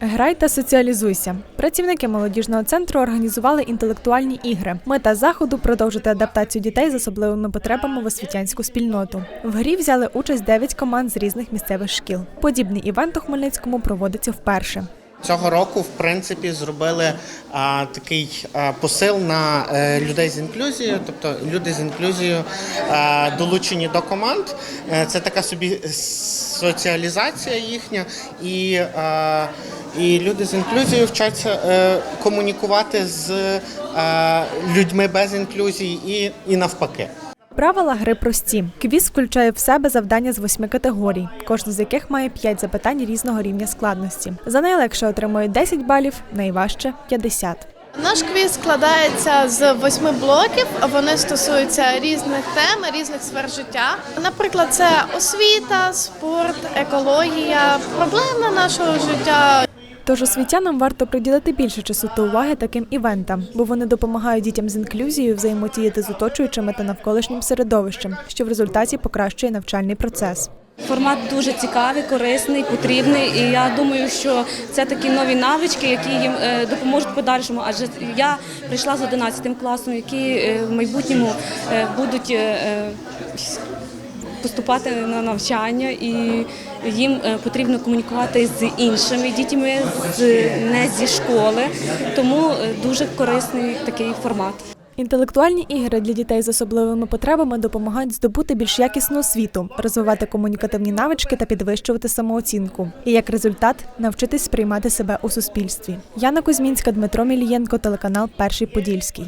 Грай та соціалізуйся. Працівники молодіжного центру організували інтелектуальні ігри. Мета заходу продовжити адаптацію дітей з особливими потребами в освітянську спільноту. В грі взяли участь 9 команд з різних місцевих шкіл. Подібний івент у Хмельницькому проводиться вперше. Цього року, в принципі, зробили а, такий а, посил на е, людей з інклюзією. Тобто люди з інклюзією а, долучені до команд. Е, Це така собі соціалізація їхня, і, а, і люди з інклюзією вчаться е, комунікувати з е, людьми без інклюзії і, і навпаки. Правила гри прості. Квіз включає в себе завдання з восьми категорій, кожна з яких має 5 запитань різного рівня складності. За найлегше отримують 10 балів, найважче 50. Наш квіз складається з восьми блоків. Вони стосуються різних тем, різних сфер життя. Наприклад, це освіта, спорт, екологія, проблеми нашого життя. Тож освітянам варто приділити більше часу та уваги таким івентам, бо вони допомагають дітям з інклюзією взаємодіяти з оточуючими та навколишнім середовищем, що в результаті покращує навчальний процес. Формат дуже цікавий, корисний, потрібний. І я думаю, що це такі нові навички, які їм е, допоможуть подальшому. Адже я прийшла з 11 класом, які е, в майбутньому е, будуть поступати на навчання, і їм е, потрібно комунікувати з іншими дітьми, з не зі школи. Тому е, дуже корисний такий формат. Інтелектуальні ігри для дітей з особливими потребами допомагають здобути більш якісну освіту, розвивати комунікативні навички та підвищувати самооцінку. І як результат навчитись сприймати себе у суспільстві. Яна Кузьмінська, Дмитро Мілієнко, телеканал Перший Подільський.